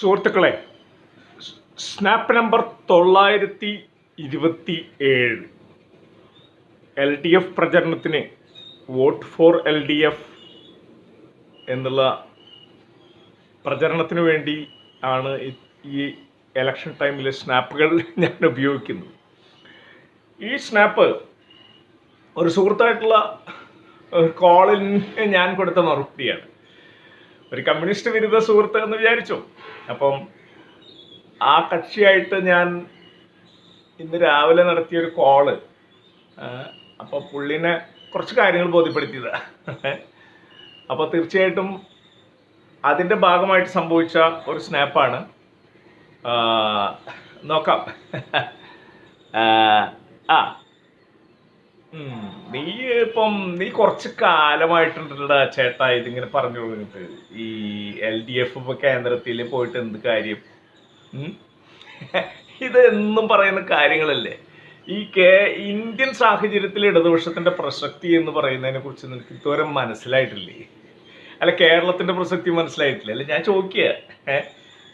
സുഹൃത്തുക്കളെ snap number തൊള്ളായിരത്തി ഇരുപത്തി ഏഴ്. എൽ ഡി എഫ് പ്രചരണത്തിന് vote for L D F എന്നുള്ള പ്രചരണത്തിന് വേണ്ടി ആണ് ഈ- എലക്ഷൻ ടൈമിലെ സ്നാപ്പുകൾ ഞാൻ ഉപയോഗിക്കുന്നത്. ഈ സ്നാപ്പ് ഒരു സുഹൃത്തായിട്ടുള്ള കോളിന് ഞാൻ കൊടുത്ത മറുപടിയാണ്. ഒരു കമ്മ്യൂണിസ്റ്റ് വിരുദ്ധ സുഹൃത്ത് എന്ന് വിചാരിച്ചു. അപ്പം ആ കക്ഷിയായിട്ട് ഞാൻ ഇന്ന് രാവിലെ നടത്തിയ ഒരു കോൾ അപ്പോൾ പുള്ളിനെ കുറച്ച് കാര്യങ്ങൾ ബോധ്യപ്പെടുത്തിയത്. അപ്പോൾ തീർച്ചയായിട്ടും അതിന്റെ ഭാഗമായിട്ട് സംഭവിച്ച ഒരു സ്നാപ്പാണ്. നോക്കാം. ആ. നീ ഇപ്പം നീ കുറച്ച് കാലമായിട്ടുണ്ടല്ലോ ചേട്ടാ ഇതിങ്ങനെ പറഞ്ഞു കൊടുത്തിട്ട് ഈ എൽ ഡി എഫ് ഇപ്പൊ കേന്ദ്രത്തിൽ പോയിട്ട് എന്ത് കാര്യം? ഇത് എന്നും പറയുന്ന കാര്യങ്ങളല്ലേ? ഈ കേ ഇന്ത്യൻ സാഹചര്യത്തിൽ ഇടതുപക്ഷത്തിന്റെ പ്രസക്തി എന്ന് പറയുന്നതിനെ കുറിച്ച് നിനക്ക് ഇതുവരെ മനസ്സിലായിട്ടില്ലേ? അല്ല കേരളത്തിന്റെ പ്രസക്തി മനസ്സിലായിട്ടില്ല? അല്ല ഞാൻ ചോദിക്കുക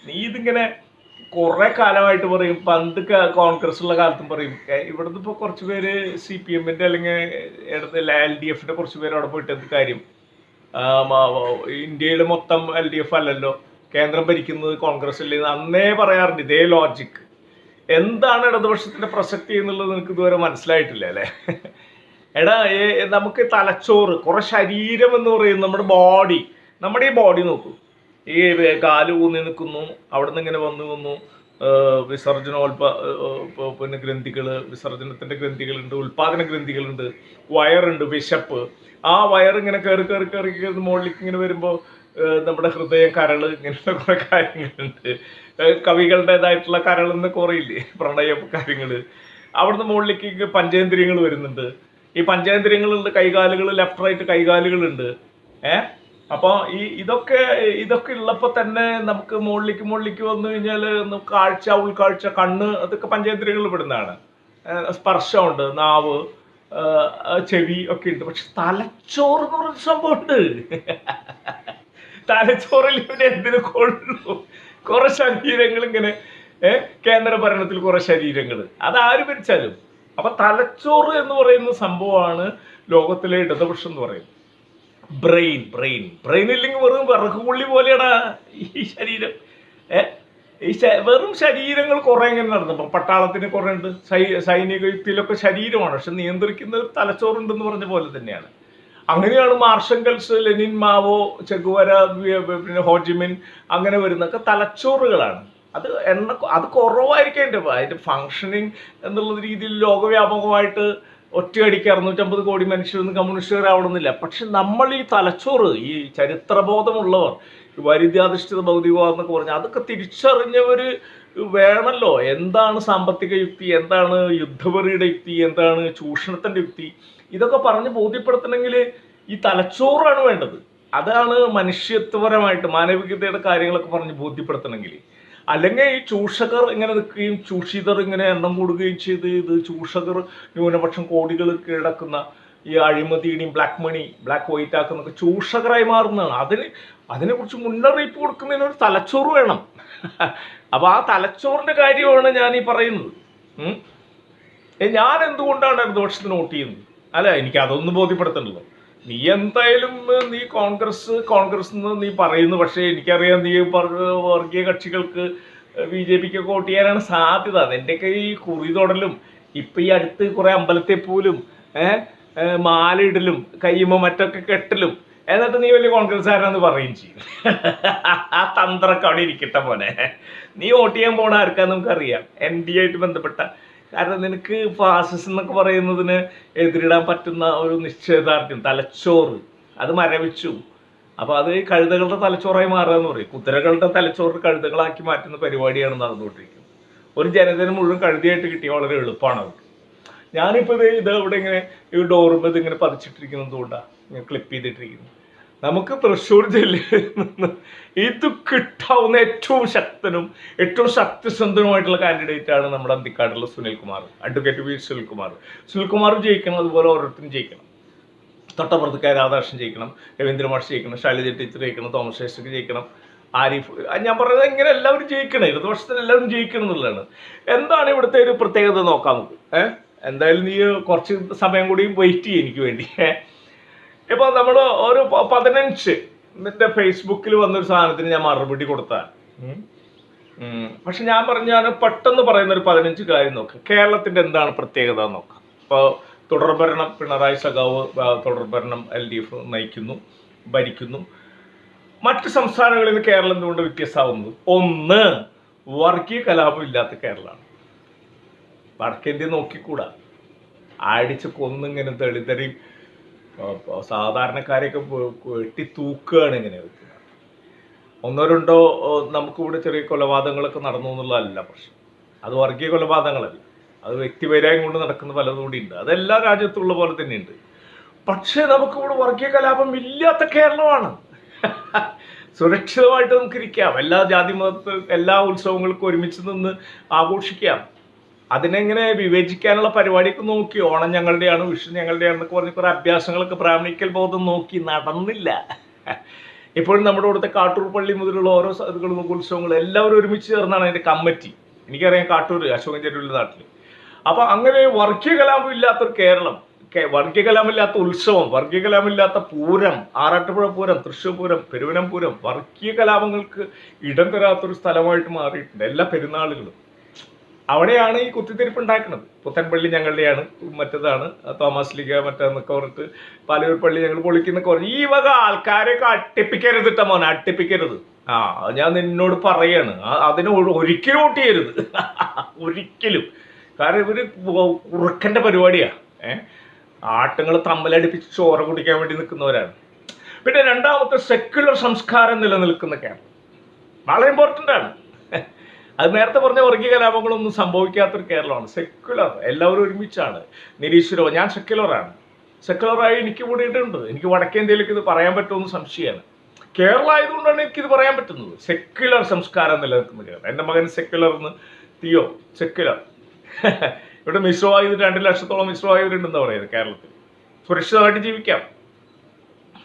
നീ ഇതിങ്ങനെ കുറെ കാലമായിട്ട് പറയും. പണ്ട് കോൺഗ്രസ് ഉള്ള കാലത്തും പറയും. ഇവിടുന്ന് ഇപ്പൊ കുറച്ച് പേര് സി പി എമ്മിന്റെ അല്ലെങ്കിൽ എൽ ഡി എഫിന്റെ കുറച്ച് പേര് അവിടെ പോയിട്ട് എന്ത് കാര്യം? ഇന്ത്യയിൽ മൊത്തം എൽ ഡി എഫ് അല്ലല്ലോ. കേന്ദ്രം ഭരിക്കുന്നത് കോൺഗ്രസ് അല്ലേ അന്നേ പറയാറുണ്ട്. ഇതേ ലോജിക്ക് എന്താണ് ഇടതുപക്ഷത്തിന്റെ പ്രസക്തി എന്നുള്ളത് നിനക്ക് ഇതുവരെ മനസ്സിലായിട്ടില്ല അല്ലേ? എടാ നമുക്ക് തലച്ചോറ് കുറെ ശരീരം എന്ന് പറയും നമ്മുടെ ബോഡി നമ്മുടെ ഈ ബോഡി നോക്കൂ. ഈ കാൽ ഊന്നി നിൽക്കുന്നു അവിടെ നിന്ന് ഇങ്ങനെ വന്നു വന്നു വിസർജനോൽപ പിന്നെ ഗ്രന്ഥികൾ വിസർജനത്തിന്റെ ഗ്രന്ഥികളുണ്ട് ഉൽപാദന ഗ്രന്ഥികളുണ്ട് വയറുണ്ട് വിശപ്പ്. ആ വയർ ഇങ്ങനെ കയറി കയറി കയറി കയറി മുകളിലേക്ക് ഇങ്ങനെ വരുമ്പോൾ നമ്മുടെ ഹൃദയം കരൾ ഇങ്ങനെയുള്ള കുറെ കാര്യങ്ങളുണ്ട്. കവികളുടേതായിട്ടുള്ള കരളെന്ന് കുറയില്ലേ പ്രണയ കാര്യങ്ങൾ അവിടുന്ന് മുകളിലേക്ക് പഞ്ചേന്ദ്രിയങ്ങൾ വരുന്നുണ്ട്. ഈ പഞ്ചേന്ദ്രിയങ്ങളുണ്ട് കൈകാലുകൾ ലെഫ്റ്റ് റൈറ്റ് കൈകാലുകളുണ്ട്. ഏഹ് അപ്പോൾ ഈ ഇതൊക്കെ ഇതൊക്കെ ഉള്ളപ്പോൾ തന്നെ നമുക്ക് മുകളിലേക്ക് മുകളിലേക്ക് വന്നു കഴിഞ്ഞാൽ കാഴ്ച ഉൾക്കാഴ്ച കണ്ണ് അതൊക്കെ പഞ്ചേന്ദ്രിയങ്ങളിൽ പെടുന്നതാണ്. സ്പർശമുണ്ട് നാവ് ചെവി ഒക്കെ ഉണ്ട്. പക്ഷെ തലച്ചോറ് എന്ന് പറഞ്ഞ സംഭവമുണ്ട്. തലച്ചോറിൽ ഇവന് എന്തിനു കൊള്ളു? കുറെ ശരീരങ്ങൾ ഇങ്ങനെ കേന്ദ്ര ഭരണത്തിൽ കുറെ ശരീരങ്ങൾ. അത് ആര് ഭരിച്ചാലും. അപ്പൊ തലച്ചോറ് എന്ന് പറയുന്ന സംഭവമാണ് ലോകത്തിലെ ഇടതുപക്ഷം എന്ന് പറയുന്നത്. ബ്രെയിൻ ബ്രെയിൻ ബ്രെയിൻ ഇല്ലെങ്കിൽ വെറും വിറകുപുള്ളി പോലെയാണ് ഈ ശരീരം. ഏ? ഈ വെറും ശരീരങ്ങൾ കുറെ ഇങ്ങനെ നടന്നു. ഇപ്പം പട്ടാളത്തിന് കുറെ ഉണ്ട്. സൈ സൈനിക യുക്തിയിലൊക്കെ ശരീരമാണ്. പക്ഷെ നിയന്ത്രിക്കുന്നത് തലച്ചോറുണ്ടെന്ന് പറഞ്ഞ പോലെ തന്നെയാണ്. അങ്ങനെയാണ് മാർഷങ്കൽസ് ലെനിൻ മാവോ ചെഗുവര പിന്നെ ഹോജിമിൻ അങ്ങനെ വരുന്നൊക്കെ തലച്ചോറുകളാണ്. അത് എണ്ണ അത് കുറവായിരിക്കും അതിന്റെ അതിന്റെ ഫങ്ഷനിങ് എന്നുള്ള രീതിയിൽ ലോകവ്യാപകമായിട്ട് ഒറ്റയടിക്ക് അറുന്നൂറ്റമ്പത് കോടി മനുഷ്യരൊന്നും കമ്മ്യൂണിസ്റ്റുകാരാവണമെന്നില്ല. പക്ഷെ നമ്മൾ ഈ തലച്ചോറ് ഈ ചരിത്രബോധമുള്ളവർ വൈരുദ്ധ്യാധിഷ്ഠിത ഭൗതികവാദം എന്നൊക്കെ പറഞ്ഞാൽ അതൊക്കെ തിരിച്ചറിഞ്ഞവർ വേണമല്ലോ. എന്താണ് സാമ്പത്തിക യുക്തി? എന്താണ് യുദ്ധപറിയുടെ യുക്തി? എന്താണ് ചൂഷണത്തിന്റെ യുക്തി? ഇതൊക്കെ പറഞ്ഞ് ബോധ്യപ്പെടുത്തണമെങ്കിൽ ഈ തലച്ചോറാണ് വേണ്ടത്. അതാണ് മനുഷ്യത്വപരമായിട്ട് മാനവികതയുടെ കാര്യങ്ങളൊക്കെ പറഞ്ഞ് ബോധ്യപ്പെടുത്തണമെങ്കിൽ. അല്ലെങ്കിൽ ഈ ചൂഷകർ ഇങ്ങനെ നിൽക്കുകയും ചൂഷിതർ ഇങ്ങനെ എണ്ണം കൂടുകയും ചെയ്ത് ഇത് ചൂഷകർ ന്യൂനപക്ഷം കോടികൾ കീഴടക്കുന്ന ഈ അഴിമതിയുടെയും ബ്ലാക്ക് മണി ബ്ലാക്ക് വൈറ്റ് ആക്കുന്നൊക്കെ ചൂഷകരായി മാറുന്നതാണ്. അതിന് അതിനെക്കുറിച്ച് മുന്നറിയിപ്പ് കൊടുക്കുന്നതിന് ഒരു തലച്ചോറ് വേണം. അപ്പോൾ ആ തലച്ചോറിന്റെ കാര്യമാണ് ഞാൻ ഈ പറയുന്നത്. ഞാൻ എന്തുകൊണ്ടാണ് ഇടതുപക്ഷത്തിന് വോട്ട് ചെയ്യുന്നത്? അല്ല എനിക്ക് അതൊന്നും ബോധ്യപ്പെടുത്തണ്ടല്ലോ നീ എന്തായാലും നീ കോൺഗ്രസ് കോൺഗ്രസ് എന്ന് നീ പറയുന്നു. പക്ഷേ എനിക്കറിയാം നീ വർഗീയ കക്ഷികൾക്ക് ബി ജെ പിക്ക് വോട്ട് ചെയ്യാനാണ് സാധ്യത. നിന്റെയൊക്കെ ഈ കുറി തൊടലും ഇപ്പം ഈ അടുത്ത് കുറേ അമ്പലത്തിൽ പോലും ഏഹ് മാലയിടലും കയ്യുമ്മ മറ്റൊക്കെ കെട്ടലും എന്നിട്ട് നീ വലിയ കോൺഗ്രസ്സുകാരാന്ന് പറയുകയും ചെയ്യും. ആ തന്ത്രമൊക്കെ അവിടെ ഇരിക്കട്ടെ പോലെ നീ വോട്ട് ചെയ്യാൻ പോണ ആർക്കാന്ന് നമുക്കറിയാം. എൻ ഡി ആയിട്ട് ബന്ധപ്പെട്ട കാരണം നിനക്ക് ഫാസിസം എന്നൊക്കെ പറയുന്നതിന് എതിരിടാൻ പറ്റുന്ന ഒരു നിശ്ചയദാർഢ്യം തലച്ചോറ്. അത് മരവിച്ചു. അപ്പോൾ അത് കഴുതകളുടെ തലച്ചോറായി മാറുക എന്ന് പറയും. കുതിരകളുടെ തലച്ചോറ് കഴുതകളാക്കി മാറ്റുന്ന പരിപാടിയാണ് നടന്നുകൊണ്ടിരിക്കുന്നത്. ഒരു ജനതന് മുഴുവൻ കഴുതിയായിട്ട് കിട്ടിയ വളരെ എളുപ്പമാണ് അവർക്ക് ഞാനിപ്പോൾ ഇത് ഇത് ഇവിടെ ഇങ്ങനെ ഈ ഡോറുമ്പോൾ ഇത് ഇങ്ങനെ പതിച്ചിട്ടിരിക്കുന്നത് കൊണ്ടാണ് ക്ലിപ്പ് ചെയ്തിട്ടിരിക്കുന്നത്. നമുക്ക് തൃശ്ശൂർ ജില്ലയിൽ നിന്ന് ഇത് കിട്ടാവുന്ന ഏറ്റവും ശക്തനും ഏറ്റവും ശക്തിസന്ധനുമായിട്ടുള്ള കാൻഡിഡേറ്റ് ആണ് നമ്മുടെ അന്തിക്കാടുള്ള സുനിൽകുമാർ അഡ്വക്കേറ്റ് വി സുനിൽകുമാർ സുനിൽകുമാർ ജയിക്കണം അതുപോലെ ഓരോരുത്തരും ജയിക്കണം. തൊട്ടപ്പുറത്ത് കെ രാധാകൃഷ്ണൻ ജയിക്കണം രവീന്ദ്ര മാഷ് ജയിക്കണം ശൈലജ ടീച്ചർ ജയിക്കണം തോമസ് ശേഷക്ക് ജയിക്കണം ആരിഫ് ഞാൻ പറഞ്ഞത് എങ്ങനെ എല്ലാവരും ജയിക്കണം ഇടതുപക്ഷത്തിന് എല്ലാവരും ജയിക്കണം എന്നുള്ളതാണ്. എന്താണ് ഇവിടുത്തെ ഒരു പ്രത്യേകത നോക്കാം നമുക്ക്? ഏഹ് എന്തായാലും നീ കുറച്ച് സമയം കൂടി വെയിറ്റ് ചെയ്യും എനിക്ക് വേണ്ടി. ഇപ്പൊ നമ്മൾ ഒരു പതിനഞ്ച് എന്നിട്ട് ഫേസ്ബുക്കിൽ വന്നൊരു സാധനത്തിന് ഞാൻ മറുപടി കൊടുത്താൽ പക്ഷെ ഞാൻ പറഞ്ഞാൽ പെട്ടെന്ന് പറയുന്ന ഒരു പതിനഞ്ച് കാര്യം നോക്കാം. കേരളത്തിന്റെ എന്താണ് പ്രത്യേകത നോക്കാം. ഇപ്പോൾ തുടർഭരണം പിണറായി സഖാവ് തുടർ തുടർഭരണം എൽ ഡി എഫ് നയിക്കുന്നു ഭരിക്കുന്നു. മറ്റ് സംസ്ഥാനങ്ങളിൽ നിന്ന് കേരളം എന്തുകൊണ്ട് വ്യത്യസ്തമാവുന്നത്? ഒന്ന് വർഗീയ കലാപം ഇല്ലാത്ത കേരളമാണ്. വടക്കേന്ത്യ നോക്കിക്കൂടാ. അടിച്ച് കൊന്നിങ്ങനെ തെളിതെറിയും സാധാരണക്കാരെയൊക്കെ വെട്ടി തൂക്കുകയാണ് ഇങ്ങനെ ഒന്നോ രണ്ടോ നമുക്കിവിടെ ചെറിയ കൊലപാതകങ്ങളൊക്കെ നടന്നു എന്നുള്ളതല്ല പ്രശ്നം. അത് വർഗീയ കൊലപാതകങ്ങളല്ല. അത് വ്യക്തിപരായം കൊണ്ട് നടക്കുന്ന പലതും കൂടി ഉണ്ട്. അതെല്ലാ രാജ്യത്തുള്ള പോലെ തന്നെയുണ്ട് പക്ഷേ നമുക്കിവിടെ വർഗീയ കലാപം ഇല്ലാത്ത കേരളമാണ്. സുരക്ഷിതമായിട്ട് നമുക്ക് ഇരിക്കാം എല്ലാ ജാതി മതത്തിൽ എല്ലാ ഉത്സവങ്ങൾക്കും ഒരുമിച്ച് നിന്ന് ആഘോഷിക്കാം. അതിനെങ്ങനെ വിവേചിക്കാനുള്ള പരിപാടിയൊക്കെ നോക്കി ഓണം ഞങ്ങളുടെയാണ് വിഷു ഞങ്ങളുടെയാണെന്നൊക്കെ പറഞ്ഞ് കുറെ അഭ്യാസങ്ങളൊക്കെ ബ്രാഹ്മണിക്കൽ ബോധം നോക്കി നടന്നില്ല. ഇപ്പോഴും നമ്മുടെ ഇവിടുത്തെ കാട്ടൂർ പള്ളി മുതലുള്ള ഓരോ ഇതുകളും ഉത്സവങ്ങളും എല്ലാവരും ഒരുമിച്ച് ചേർന്നാണ് അതിന്റെ കമ്മിറ്റി. എനിക്കറിയാം കാട്ടൂർ അശോകൻ നാട്ടിൽ അപ്പോൾ അങ്ങനെ വർഗീയ കലാപം ഇല്ലാത്തൊരു കേരളം വർഗീയകലാമില്ലാത്ത വർഗീയ കലാമില്ലാത്ത ഉത്സവം വർഗീയ കലാമില്ലാത്ത പൂരം ആറാട്ടുപുഴ പൂരം തൃശ്ശൂർ പൂരം പെരുവനം പൂരം വർഗീയ കലാപങ്ങൾക്ക് ഇടം തരാത്തൊരു സ്ഥലമായിട്ട് മാറിയിട്ടുണ്ട് എല്ലാ പെരുന്നാളുകളും. അവിടെയാണ് ഈ കുത്തിത്തിരിപ്പ് ഉണ്ടാക്കുന്നത്. പുത്തൻപള്ളി ഞങ്ങളുടെയാണ് മറ്റേതാണ് തോമസ് ലീഗ മറ്റേന്നൊക്കെ പറഞ്ഞിട്ട് പാലൂർ പള്ളി ഞങ്ങൾ പൊളിക്കുന്നൊക്കെ പറഞ്ഞു ഈ വക ആൾക്കാരെയൊക്കെ അട്ടിപ്പിക്കരുത് ഇട്ട മോനെ അട്ടിപ്പിക്കരുത്. ആ ഞാൻ നിന്നോട് പറയാണ്. അതിന് ഒരിക്കലും വോട്ട് ചെയ്യരുത് ഒരിക്കലും. കാരണം ഇവർ ഉറുക്കന്റെ പരിപാടിയാ. ഏഹ് ആട്ടുങ്ങൾ തമ്മിലടിപ്പിച്ച് ചോര കുടിക്കാൻ വേണ്ടി നിൽക്കുന്നവരാണ്. പിന്നെ രണ്ടാമത്തെ സെക്യുലർ സംസ്കാരം നിലനിൽക്കുന്ന കേരളം വളരെ ഇമ്പോർട്ടന്റ് ആണ്. അത് നേരത്തെ പറഞ്ഞ വർഗീയ കലാപങ്ങളൊന്നും സംഭവിക്കാത്തൊരു കേരളമാണ്. സെക്യുലർ എല്ലാവരും ഒരുമിച്ചാണ്. നിരീശ്വരോ ഞാൻ സെക്യുലറാണ് സെക്യുലറായി എനിക്ക് കൂടിയിട്ടുണ്ട് എനിക്ക് വടക്കേന്ത്യയിലേക്ക് ഇത് പറയാൻ പറ്റുമെന്ന് സംശയമാണ്. കേരള ആയതുകൊണ്ടാണ് എനിക്കിത് പറയാൻ പറ്റുന്നത്. സെക്യുലർ സംസ്കാരം നിലനിൽക്കുന്ന കേരളം എന്റെ മകൻ സെക്യുലർ എന്ന് തിയോ സെക്യുലർ ഇവിടെ മിശ്രമായത് രണ്ട് ലക്ഷത്തോളം മിശ്രമായവരുണ്ടെന്ന് പറയുന്നത് കേരളത്തിൽ. സുരക്ഷിതമായിട്ട് ജീവിക്കാം.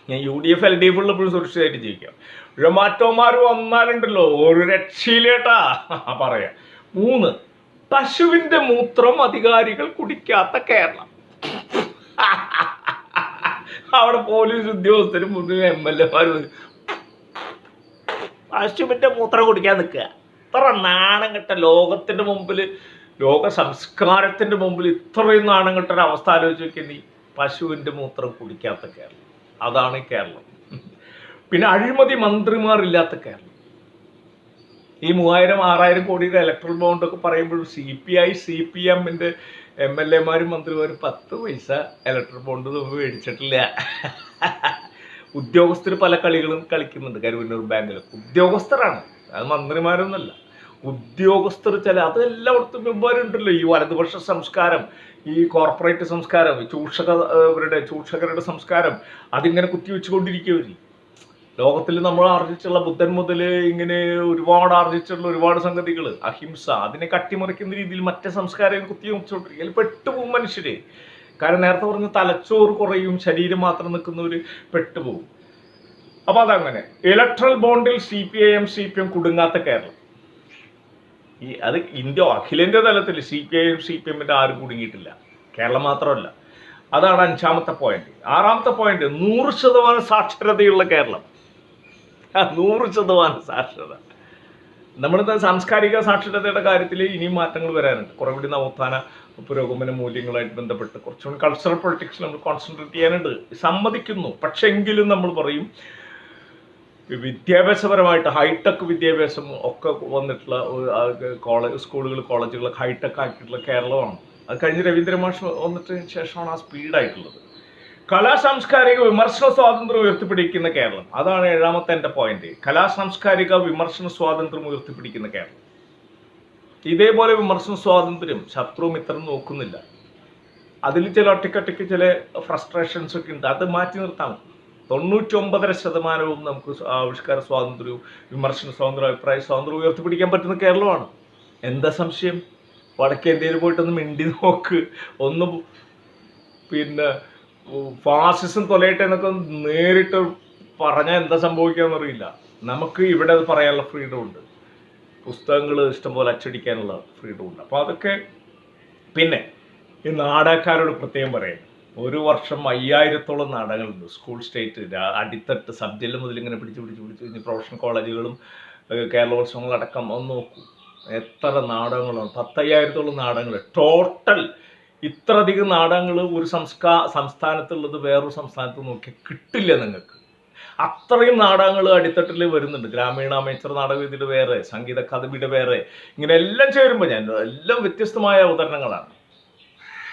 ഞാൻ U D F L D F ഉള്ളപ്പോഴും സുരക്ഷിതമായിട്ട് ജീവിക്കാം. പക്ഷെ മാറ്റോമാർ വന്നാലുണ്ടല്ലോ ഒരു രക്ഷയിലേട്ടാ പറയാ. മൂന്ന് പശുവിന്റെ മൂത്രം അധികാരികൾ കുടിക്കാത്ത കേരളം. അവിടെ പോലീസ് ഉദ്യോഗസ്ഥരും മുഴുവൻ എം എൽ എമാരും പശുവിന്റെ മൂത്രം കുടിക്കാൻ നിൽക്കുക. ഇത്ര നാണം കെട്ട ലോകത്തിന്റെ മുമ്പിൽ ലോക സംസ്കാരത്തിന്റെ മുമ്പിൽ ഇത്രയും നാണം കെട്ടൊരവസ്ഥ ആലോചിച്ച് നോക്കിയാൽ നീ പശുവിന്റെ മൂത്രം കുടിക്കാത്ത കേരളം. അതാണ് കേരളം. പിന്നെ അഴിമതി മന്ത്രിമാരില്ലാത്ത കേരളം. ഈ മൂവായിരം ആറായിരം കോടിയുടെ ഇലക്ട്രൽ ബോണ്ട് ഒക്കെ പറയുമ്പോഴും C P I C P എമ്മിന്റെ എം എൽ എമാരും മന്ത്രിമാരും പത്ത് പൈസ ഇലക്ട്രൽ ബോണ്ട് മേടിച്ചിട്ടില്ല. ഉദ്യോഗസ്ഥർ പല കളികളും കളിക്കുന്നുണ്ട് കരുവന്നൂർ ബാങ്കിൽ ഉദ്യോഗസ്ഥരാണ്. അത് മന്ത്രിമാരൊന്നുമല്ല. ഉദ്യോഗസ്ഥർ ചില അത് എല്ലായിടത്തും ഉണ്ടല്ലോ ഈ വലതുപക്ഷ സംസ്കാരം ഈ കോർപ്പറേറ്റ് സംസ്കാരം ചൂഷകരുടെ ചൂഷകരുടെ സംസ്കാരം അതിങ്ങനെ കുത്തിവെച്ചുകൊണ്ടിരിക്കുകയവര് ലോകത്തിൽ നമ്മൾ ആർജിച്ചുള്ള ബുദ്ധൻ മുതൽ ഇങ്ങനെ ഒരുപാട് ആർജിച്ചുള്ള ഒരുപാട് സംഗതികൾ അഹിംസ അതിനെ കട്ടിമറിക്കുന്ന രീതിയിൽ മറ്റേ സംസ്കാരം കുത്തി വെച്ചുകൊണ്ടിരിക്കുക പെട്ടുപോകും മനുഷ്യരെ. കാരണം നേരത്തെ പറഞ്ഞ തലച്ചോറ് കുറയും ശരീരം മാത്രം നിൽക്കുന്ന ഒരു പെട്ടുപോകും. അപ്പൊ അതങ്ങനെ. Electoral ബോണ്ടിൽ C P I M C P M കുടുങ്ങാത്ത Keralam. ഈ അത് ഇന്ത്യ അഖിലേന്ത്യാ തലത്തിൽ C P I M C P എമ്മിന്റെ ആരും കുടുങ്ങിയിട്ടില്ല. കേരളം മാത്രമല്ല. അതാണ് അഞ്ചാമത്തെ പോയിന്റ് ആറാമത്തെ പോയിന്റ് നൂറ് ശതമാനം സാക്ഷരതയുള്ള കേരളം. നൂറ് ശതമാനം സാക്ഷരത. നമ്മുടെ സാംസ്കാരിക സാക്ഷരതയുടെ കാര്യത്തിൽ ഇനിയും മാറ്റങ്ങൾ വരാനുണ്ട്. കുറെ കൂടി നവോത്ഥാന പുരോഗമന മൂല്യങ്ങളായിട്ട് ബന്ധപ്പെട്ട് കുറച്ചുകൂടി കൾച്ചറൽ പൊളിറ്റിക്സ് നമ്മൾ കോൺസെൻട്രേറ്റ് ചെയ്യാനുണ്ട്. സമ്മതിക്കുന്നു. പക്ഷെങ്കിലും നമ്മൾ പറയും വിദ്യാഭ്യാസപരമായിട്ട് ഹൈടെക് വിദ്യാഭ്യാസം ഒക്കെ വന്നിട്ടുള്ള കോളേജ് സ്കൂളുകൾ കോളേജുകളൊക്കെ ഹൈടെക് ആക്കിയിട്ടുള്ള കേരളമാണ്. അത് കഴിഞ്ഞ് രവീന്ദ്രമാഷ് മാഷ് വന്നിട്ട് ശേഷമാണ് ആ സ്പീഡായിട്ടുള്ളത്. കലാ സാംസ്കാരിക വിമർശന സ്വാതന്ത്ര്യം ഉയർത്തിപ്പിടിക്കുന്ന കേരളം. അതാണ് ഏഴാമത്തെ എന്റെ പോയിന്റ്. കലാ സാംസ്കാരിക വിമർശന സ്വാതന്ത്ര്യം ഉയർത്തിപ്പിടിക്കുന്ന കേരളം. ഇതേപോലെ വിമർശന സ്വാതന്ത്ര്യം ശത്രു മിത്രം നോക്കുന്നില്ല. അതിൽ ചില ഒറ്റയ്ക്കൊറ്റയ്ക്ക് ചില ഫ്രസ്ട്രേഷൻസ് ഒക്കെ ഉണ്ട്. അത് മാറ്റി നിർത്താം. തൊണ്ണൂറ്റൊമ്പതര ശതമാനവും നമുക്ക് ആവിഷ്കാര സ്വാതന്ത്ര്യവും വിമർശന സ്വാതന്ത്ര്യം അഭിപ്രായ സ്വാതന്ത്ര്യം ഉയർത്തിപ്പിടിക്കാൻ പറ്റുന്ന കേരളമാണ്. എന്താ സംശയം? വടക്കേന്ത്യയിൽ പോയിട്ടൊന്ന് മിണ്ടി നോക്ക്. ഒന്ന് പിന്നെ ഫാസിസം തൊലയട്ടെ എന്നൊക്കെ നേരിട്ട് പറഞ്ഞാൽ എന്താ സംഭവിക്കാന്നറിയില്ല നമുക്ക് ഇവിടെ അത് പറയാനുള്ള ഫ്രീഡം ഉണ്ട്. പുസ്തകങ്ങൾ ഇഷ്ടംപോലെ അച്ചടിക്കാനുള്ള ഫ്രീഡം ഉണ്ട്. അപ്പോൾ അതൊക്കെ പിന്നെ ഈ നാടകക്കാരോട് പ്രത്യേകം പറയാം. ഒരു വർഷം അയ്യായിരത്തോളം നാടകങ്ങളുണ്ട്. സ്കൂൾ സ്റ്റേറ്റ് അടിത്തട്ട് സബ് മുതൽ ഇങ്ങനെ പിടിച്ച് പിടിച്ച് പിടിച്ച് പ്രൊഫഷണൽ കോളേജുകളും കേരളോത്സവങ്ങളടക്കം ഒന്ന് നോക്കൂ. എത്ര നാടകങ്ങളാണ് പത്തയ്യായിരത്തോളം നാടകങ്ങൾ. ടോട്ടൽ ഇത്രയധികം നാടകങ്ങൾ ഒരു സംസ്കാ സംസ്ഥാനത്തുള്ളത് വേറൊരു സംസ്ഥാനത്ത് നോക്കി കിട്ടില്ല നിങ്ങൾക്ക് അത്രയും നാടകങ്ങൾ അടിത്തട്ടിൽ വരുന്നുണ്ട്. ഗ്രാമീണ അമേച്ചർ നാടകവേദിയുടെ വേറെ സംഗീത അക്കാദമിയുടെ വേറെ. ഇങ്ങനെ എല്ലാം ചേരുമ്പോൾ ഞാൻ എല്ലാം വ്യത്യസ്തമായ അവതരണങ്ങളാണ്.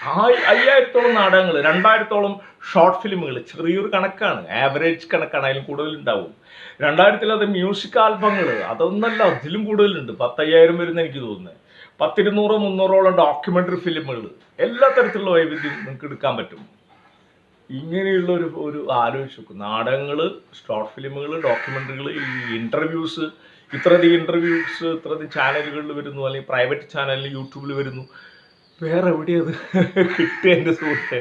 അയ്യായിരത്തോളം നാടകങ്ങൾ രണ്ടായിരത്തോളം ഷോർട്ട് ഫിലിമുകൾ ചെറിയൊരു കണക്കാണ്. ആവറേജ് കണക്കാണ് അതിലും കൂടുതലുണ്ടാവും. രണ്ടായിരത്തിലത് മ്യൂസിക് ആൽബങ്ങൾ അതൊന്നല്ല അതിലും കൂടുതലുണ്ട്. പത്തയ്യായിരം വരുന്ന എനിക്ക് തോന്നുന്നത് പത്തിരുന്നൂറോ മുന്നൂറോളം ഡോക്യുമെന്ററി ഫിലിമുകൾ എല്ലാ തരത്തിലുള്ള വൈവിധ്യം നിങ്ങൾക്ക് എടുക്കാൻ പറ്റും. ഇങ്ങനെയുള്ള ഒരു ഒരു ആലോചിച്ച് നോക്കും. നാടകങ്ങൾ ഷോർട്ട് ഫിലിമുകൾ ഡോക്യുമെന്ററികൾ ഈ ഇന്റർവ്യൂസ് ഇത്രയധികം ഇന്റർവ്യൂസ് ഇത്രയധികം ചാനലുകളിൽ വരുന്നു. അല്ലെങ്കിൽ പ്രൈവറ്റ് ചാനലിൽ യൂട്യൂബിൽ വരുന്നു. വേറെ എവിടെയാ അത് കിട്ടുക എന്റെ സുഹൃത്തെ.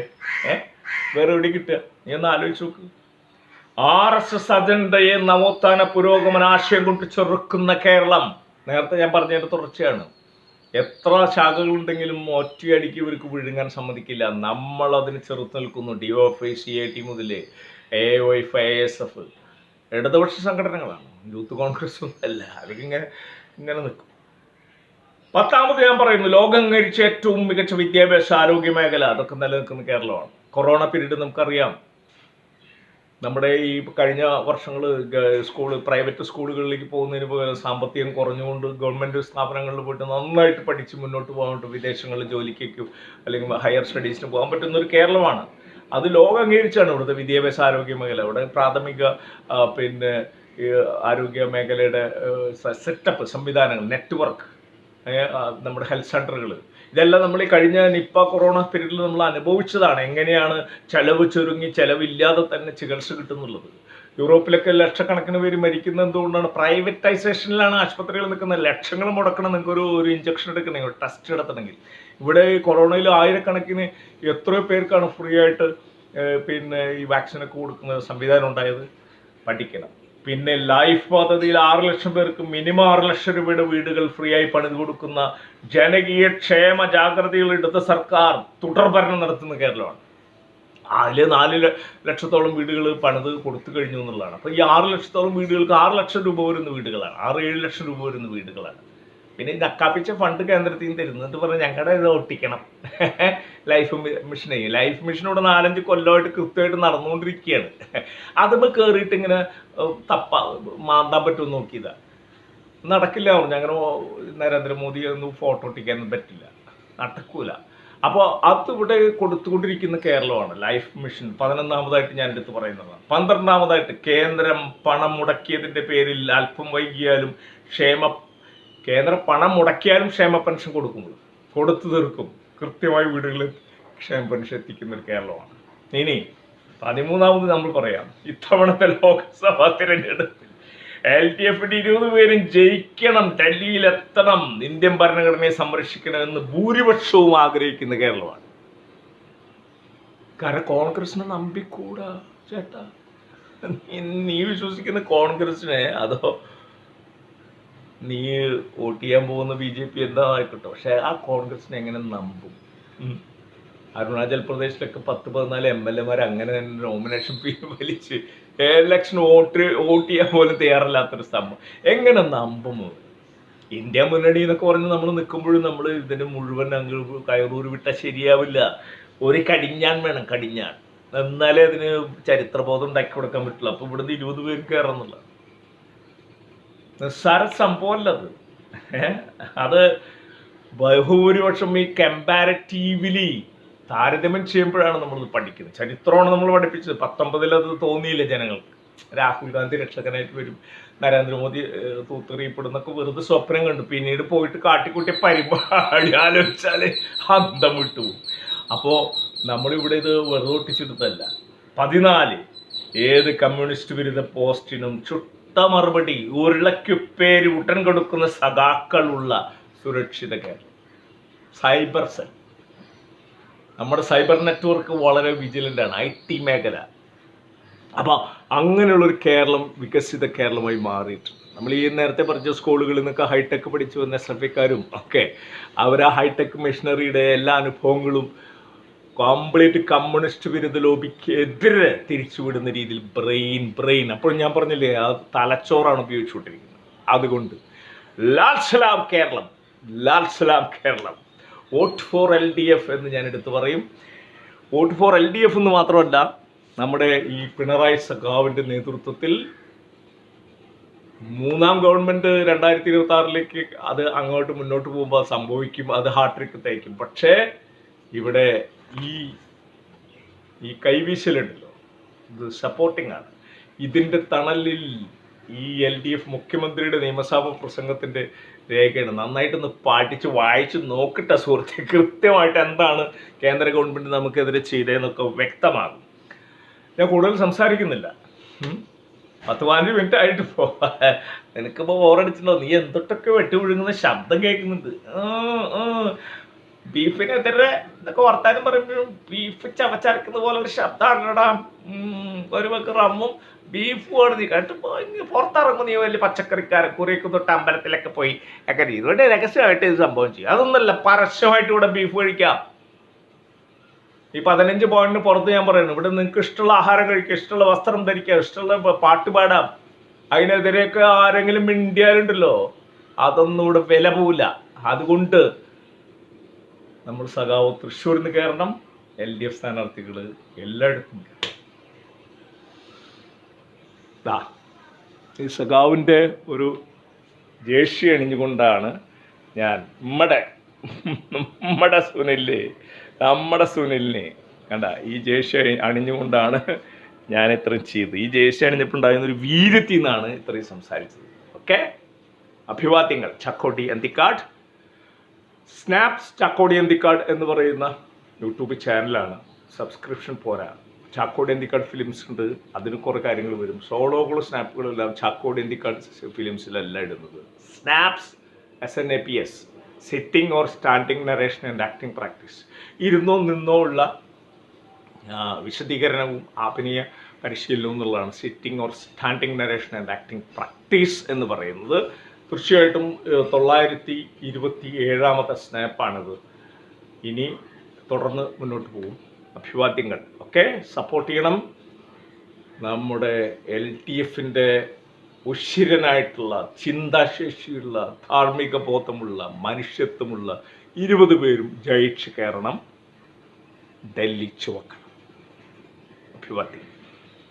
വേറെ എവിടെ കിട്ടുക? നീ ഒന്ന് ആലോചിച്ച് നോക്ക്. ആർ എസ് എസ് അജണ്ടയെ നവോത്ഥാന പുരോഗമന ആശയം കൊണ്ട് ചെറുക്കുന്ന കേരളം. നേരത്തെ ഞാൻ പറഞ്ഞതിന്റെ തുടർച്ചയാണ്. എത്ര ശാഖകളുണ്ടെങ്കിലും ഒറ്റയടിക്ക് ഇവർക്ക് വിഴുങ്ങാൻ സമ്മതിക്കില്ല. നമ്മൾ അതിന് ചെറുത്ത് നിൽക്കുന്നു. D F I C I T മുതൽ A Y F A S F ഇടതുപക്ഷ സംഘടനകളാണ്. യൂത്ത് കോൺഗ്രസ് ഒന്നും അല്ല അവർക്ക് ഇങ്ങനെ ഇങ്ങനെ നിൽക്കും. പത്താമത് ഞാൻ പറയുന്നു ലോകം കഴിച്ച ഏറ്റവും മികച്ച വിദ്യാഭ്യാസ ആരോഗ്യ മേഖല അതൊക്കെ നിലനിൽക്കുന്ന കേരളമാണ്. കൊറോണ പീരീഡ് നമുക്കറിയാം. നമ്മുടെ ഈ കഴിഞ്ഞ വർഷങ്ങൾ സ്കൂൾ പ്രൈവറ്റ് സ്കൂളുകളിലേക്ക് പോകുന്നതിന് പകരം സാമ്പത്തികം കുറഞ്ഞുകൊണ്ട് ഗവൺമെന്റ് സ്ഥാപനങ്ങളിൽ പോയിട്ട് നന്നായിട്ട് പഠിച്ച് മുന്നോട്ട് പോകാനായിട്ട് വിദേശങ്ങളിൽ ജോലിക്കേക്ക് അല്ലെങ്കിൽ ഹയർ സ്റ്റഡീസിന് പോകാൻ പറ്റുന്ന ഒരു കേരളമാണ്. അത് ലോകം അംഗീകരിച്ചാണ് ഇവിടുത്തെ വിദ്യാഭ്യാസ ആരോഗ്യ മേഖല. ഇവിടെ പ്രാഥമിക പിന്നെ ആരോഗ്യ മേഖലയുടെ സെറ്റപ്പ് സംവിധാനങ്ങൾ നെറ്റ്വർക്ക് നമ്മുടെ ഹെൽത്ത് സെന്ററുകൾ ഇതെല്ലാം നമ്മൾ ഈ കഴിഞ്ഞ നിപ്പ കൊറോണ പീരീഡിൽ നമ്മൾ അനുഭവിച്ചതാണ്. എങ്ങനെയാണ് ചെലവ് ചുരുങ്ങി ചെലവില്ലാതെ തന്നെ ചികിത്സ കിട്ടുന്നുള്ളത്? യൂറോപ്പിലൊക്കെ ലക്ഷക്കണക്കിന് പേര് മരിക്കുന്നത് എന്തുകൊണ്ടാണ്? പ്രൈവറ്റൈസേഷനിലാണ് ആശുപത്രികൾ നിൽക്കുന്നത് ലക്ഷങ്ങൾ മുടക്കണം നിങ്ങൾക്ക് ഒരു ഇഞ്ചക്ഷൻ എടുക്കണമെങ്കിൽ ഒരു ടെസ്റ്റ് നടത്തണമെങ്കിൽ ഇവിടെ കൊറോണയിൽ ആയിരക്കണക്കിന് എത്രയോ പേർക്കാണ് ഫ്രീ ആയിട്ട് പിന്നെ ഈ വാക്സിനൊക്കെ കൊടുക്കുന്ന സംവിധാനം ഉണ്ടായത് പഠിക്കണം. പിന്നെ ലൈഫ് പദ്ധതിയിൽ ആറ് ലക്ഷം പേർക്ക് മിനിമം ആറ് ലക്ഷം രൂപയുടെ വീടുകൾ ഫ്രീ ആയി പണിത് കൊടുക്കുന്ന ജനകീയ ക്ഷേമ ജാഗ്രതകൾ എടുത്ത സർക്കാർ തുടർ ഭരണം നടത്തുന്ന കേരളമാണ്. അതിൽ നാല് ലക്ഷത്തോളം വീടുകൾ പണിത് കൊടുത്തു കഴിഞ്ഞു എന്നുള്ളതാണ്. അപ്പോൾ ഈ ആറ് ലക്ഷത്തോളം വീടുകൾക്ക് ആറ് ലക്ഷം രൂപ വരുന്ന വീടുകളാണ്. ആറ് ഏഴ് ലക്ഷം രൂപ വരുന്ന വീടുകളാണ്. പിന്നെ നക്കാപ്പിച്ച ഫണ്ട് കേന്ദ്രത്തിൽ നിന്ന് തരുന്നിട്ട് പറഞ്ഞ് ഞങ്ങളുടെ ഇത് ഒട്ടിക്കണം. ലൈഫ് മിഷനെ ലൈഫ് മിഷൻ ഇവിടെ നാലഞ്ച് കൊല്ലമായിട്ട് കൃത്യമായിട്ട് നടന്നുകൊണ്ടിരിക്കുകയാണ്. അതിപ്പോൾ കയറിയിട്ട് ഇങ്ങനെ തപ്പ മാന്താൻ പറ്റുമെന്ന് നോക്കിയതാ. നടക്കില്ല പറഞ്ഞു. അങ്ങനെ നരേന്ദ്രമോദി ഒന്നും ഫോട്ടോ ഒട്ടിക്കാനൊന്നും പറ്റില്ല. നടക്കൂല. അപ്പോൾ അത് ഇവിടെ കൊടുത്തുകൊണ്ടിരിക്കുന്ന കേരളമാണ് ലൈഫ് മിഷൻ പതിനൊന്നാമതായിട്ട് ഞാൻ എടുത്ത് പറയുന്നതാണ്. പന്ത്രണ്ടാമതായിട്ട് കേന്ദ്രം പണം മുടക്കിയതിന്റെ പേരിൽ അല്പം വൈകിയാലും ക്ഷേമ കേന്ദ്രം പണം മുടക്കിയാലും ക്ഷേമ പെൻഷൻ കൊടുക്കുള്ളൂ കൊടുത്തു തീർക്കും. കൃത്യമായി വീടുകളിൽ ക്ഷേമ പെൻഷൻ എത്തിക്കുന്ന ഒരു കേരളമാണ്. ഇനി പതിമൂന്നാമത് നമ്മൾ പറയാം. ഇത്തവണത്തെ ലോക്സഭാ തിരഞ്ഞെടുപ്പിൽ എൽ ഡി എഫിന്റെ ഇരുപത് പേരും ജയിക്കണം ഡൽഹിയിൽ എത്തണം ഇന്ത്യൻ ഭരണഘടനയെ സംരക്ഷിക്കണമെന്ന് ഭൂരിപക്ഷവും ആഗ്രഹിക്കുന്ന കേരളമാണ്. കാരണം കോൺഗ്രസിനെ നമ്പിക്കൂടാ ചേട്ടാ. നീ വിശ്വസിക്കുന്ന കോൺഗ്രസിനെ അതോ നീ വോട്ട് ചെയ്യാൻ പോകുന്ന ബി ജെ പി എന്താ ആയിക്കോട്ടെ. പക്ഷെ ആ കോൺഗ്രസിനെ എങ്ങനെ നമ്പും. അരുണാചൽ പ്രദേശിലൊക്കെ പത്ത് പതിനാല് എം എൽ എമാർ അങ്ങനെ തന്നെ നോമിനേഷൻ വലിച്ച് ഇലക്ഷൻ വോട്ട് വോട്ട് ചെയ്യാൻ പോലും തയ്യാറല്ലാത്തൊരു സംഭവം. എങ്ങനെ നമ്പും? ഇന്ത്യ മുന്നണി എന്നൊക്കെ പറഞ്ഞ് നമ്മൾ നിൽക്കുമ്പോഴും നമ്മൾ ഇതിന് മുഴുവൻ അങ്ങ് കയറൂർ വിട്ടാൽ ശരിയാവില്ല. ഒരു കടിഞ്ഞാൻ വേണം കടിഞ്ഞാൻ. എന്നാലേ അതിന് ചരിത്രബോധം ഉണ്ടാക്കി കൊടുക്കാൻ പറ്റുള്ളൂ. അപ്പൊ ഇവിടുന്ന് ഇരുപത് പേര് കയറുന്നില്ല നിസ്സാര സംഭവമല്ലത് അത് ബഹുഭൂരിപക്ഷം ഈ കമ്പാരറ്റീവ്ലി താരതമ്യം ചെയ്യുമ്പോഴാണ് നമ്മൾ പഠിക്കുന്നത്. ചരിത്രമാണ് നമ്മൾ പഠിപ്പിച്ചത്. പത്തൊമ്പതിൽ അത് തോന്നിയില്ല ജനങ്ങൾക്ക്. രാഹുൽ ഗാന്ധി രക്ഷകനായിട്ട് വരും. നരേന്ദ്രമോദി തൂത്തെറിയപ്പെടുന്നൊക്കെ വെറുതെ സ്വപ്നം കണ്ടു. പിന്നീട് പോയിട്ട് കാട്ടിക്കൂട്ടി പരിപാടി ആലോചിച്ചാൽ അന്തം വിട്ടുപോകും അപ്പോൾ നമ്മളിവിടെ ഇത് വെറുതെ ഒട്ടിച്ചെടുത്തല്ല പതിനാല് ഏത് കമ്മ്യൂണിസ്റ്റ് വിരുദ്ധ പോസ്റ്റിനും ചുട്ട മറുപടി ഉരുളക്കുപ്പേര് ഉടൻ കൊടുക്കുന്ന സഖാക്കളുള്ള സുരക്ഷിത കേരളം. Cyber cell. നമ്മുടെ സൈബർ നെറ്റ്വർക്ക് വളരെ വിജിലന്റ് ആണ് ഐ ടി മേഖല. അപ്പോൾ അങ്ങനെയുള്ളൊരു കേരളം വികസിത കേരളമായി മാറിയിട്ടുണ്ട്. നമ്മൾ ഈ നേരത്തെ പറഞ്ഞ സ്കൂളുകളിൽ നിന്നൊക്കെ ഹൈടെക് പഠിച്ചു വന്ന എസ് എഫ് ഒക്കെ അവർ ആ ഹൈടെക് മെഷീനറിയുടെ എല്ലാ അനുഭവങ്ങളും കംപ്ലീറ്റ് കമ്മ്യൂണിസ്റ്റ് വിരുദ്ധ ലോബിക്കെതിരെ തിരിച്ചുവിടുന്ന രീതിയിൽ ബ്രെയിൻ ബ്രെയിൻ. അപ്പോൾ ഞാൻ പറഞ്ഞില്ലേ ആ തലച്ചോറാണ് ഉപയോഗിച്ചുകൊണ്ടിരിക്കുന്നത്. അതുകൊണ്ട് ലാൽ സലാം കേരളം ലാൽ സലാം Keralam. Vote for L D F എന്ന് ഞാൻ എടുത്തു പറയും. Vote for L D F എന്ന് മാത്രമല്ല നമ്മുടെ ഈ പിണറായി സഖാവിന്റെ നേതൃത്വത്തിൽ മൂന്നാം ഗവൺമെന്റ് രണ്ടായിരത്തി ഇരുപത്തി ആറിലേക്ക് അത് അങ്ങോട്ട് മുന്നോട്ട് പോകുമ്പോൾ അത് സംഭവിക്കും അത് ഹാട്രിക്ക് തയ്ക്കും പക്ഷേ ഇവിടെ ഈ ഈ കൈവീശലുണ്ടല്ലോ. ഇത് സപ്പോർട്ടിംഗ് ആണ്. ഇതിന്റെ തണലിൽ ഈ എൽ ഡി എഫ് മുഖ്യമന്ത്രിയുടെ നിയമസഭാ പ്രസംഗത്തിന്റെ രേഖയാണ് നന്നായിട്ടൊന്ന് പാടിച്ച് വായിച്ച് നോക്കിട്ട സുഹൃത്തെ. കൃത്യമായിട്ട് എന്താണ് കേന്ദ്ര ഗവൺമെന്റ് നമുക്കെതിരെ ചെയ്തതെന്നൊക്കെ വ്യക്തമാകും. ഞാൻ കൂടുതൽ സംസാരിക്കുന്നില്ല. പത്ത് പതിനഞ്ച് മിനിറ്റ് ആയിട്ട് പോ. നിനക്കിപ്പോൾ ബോറടിച്ചിട്ടുണ്ടോ നീ എന്തൊട്ടൊക്കെ വെട്ടി വിഴുങ്ങുന്ന ശബ്ദം കേൾക്കുന്നുണ്ട്. ബീഫിനെതിരെ ഇതൊക്കെ വർത്താനം പറയുമ്പോഴും ബീഫ് ചവച്ചരക്കുന്ന പോലെ ഒരു ശബ്ദമാണടാ ഒരു വെക്ക് റമ്മും ബീഫ് ആണ് നീ കേട്ട് പുറത്തിറങ്ങും നീ വലിയ പച്ചക്കറിക്കാരൻ. കുറിയൊക്കെ തൊട്ട് അമ്പലത്തിലൊക്കെ പോയി. ഒക്കെ നീ ഇതുകൊണ്ട് രഹസ്യമായിട്ട് ഇത് സംഭവം ചെയ്യും അതൊന്നല്ല പരസ്യമായിട്ട് ഇവിടെ ബീഫ് കഴിക്കാം. ഈ പതിനഞ്ച് പോയിന്റിന് പുറത്ത് ഞാൻ പറയുന്നു. ഇവിടെ നിങ്ങൾക്ക് ഇഷ്ടമുള്ള ആഹാരം കഴിക്കുക ഇഷ്ടമുള്ള വസ്ത്രം ധരിക്കുക ഇഷ്ടമുള്ള പാട്ട് പാടാം. അതിനെതിരെയൊക്കെ ആരെങ്കിലും മിണ്ടിയാലുണ്ടല്ലോ. അതൊന്നും ഇവിടെ വില പോവില്ല. അതുകൊണ്ട് നമ്മൾ സഖാവ് തൃശ്ശൂരിൽ നിന്ന് കയറണം എൽ ഡി എഫ് സ്ഥാനാർത്ഥികൾ എല്ലായിടത്തും ദാ ഈ സഖാവിന്റെ ഒരു ജേഷ്യ അണിഞ്ഞുകൊണ്ടാണ് ഞാൻ നമ്മുടെ നമ്മുടെ സുനിൽ നമ്മുടെ സുനിലിനെ കണ്ട ഈ ജേഷ്യ അണിഞ്ഞുകൊണ്ടാണ് ഞാൻ ഇത്രയും ചെയ്തത്. ഈ ജേഷ്യ അണിഞ്ഞപ്പോൾ ഉണ്ടായിരുന്ന ഒരു വീരത്തിൽ നിന്നാണ് ഇത്രയും സംസാരിച്ചത്. ഓക്കെ അഭിവാദ്യങ്ങൾ. ചക്കോട്ടി അന്തിക്കാട്. സ്നാപ്സ് ചാക്കോടിയന്തിക്കാട് എന്ന് പറയുന്ന യൂട്യൂബ് ചാനലാണ് സബ്സ്ക്രിപ്ഷൻ പോരാ. ചാക്കോടിയന്തിക്കാട് ഫിലിംസ് ഉണ്ട്. അതിന് കുറേ കാര്യങ്ങൾ വരും. സോളോകളും സ്നാപ്പുകളെല്ലാം എല്ലാം ചാക്കോടി അന്തിക്കാട് ഫിലിംസിലല്ല ഇടുന്നത്. Snaps S N A P S sitting or standing narration and acting practice ഇരുന്നോ നിന്നോ ഉള്ള വിശദീകരണവും അഭിനയ പരിശീലനവും എന്നുള്ളതാണ് sitting or standing narration and acting practice എന്ന് പറയുന്നത്. തീർച്ചയായിട്ടും തൊള്ളായിരത്തി ഇരുപത്തി ഏഴാമത്തെ സ്നാപ്പാണിത്. ഇനി തുടർന്ന് മുന്നോട്ട് പോകും. അഭിവാദ്യങ്ങൾ. ഓക്കെ? സപ്പോർട്ട് ചെയ്യണം. നമ്മുടെ എൽ ടി എഫിന്റെ ഉശിരനായിട്ടുള്ള ചിന്താശേഷിയുള്ള ധാർമ്മിക ബോധമുള്ള മനുഷ്യത്വമുള്ള ഇരുപത് പേരും ജയിച്ച് കയറണം. ഡൽഹി ചുവക്കണം. അഭിവാദ്യം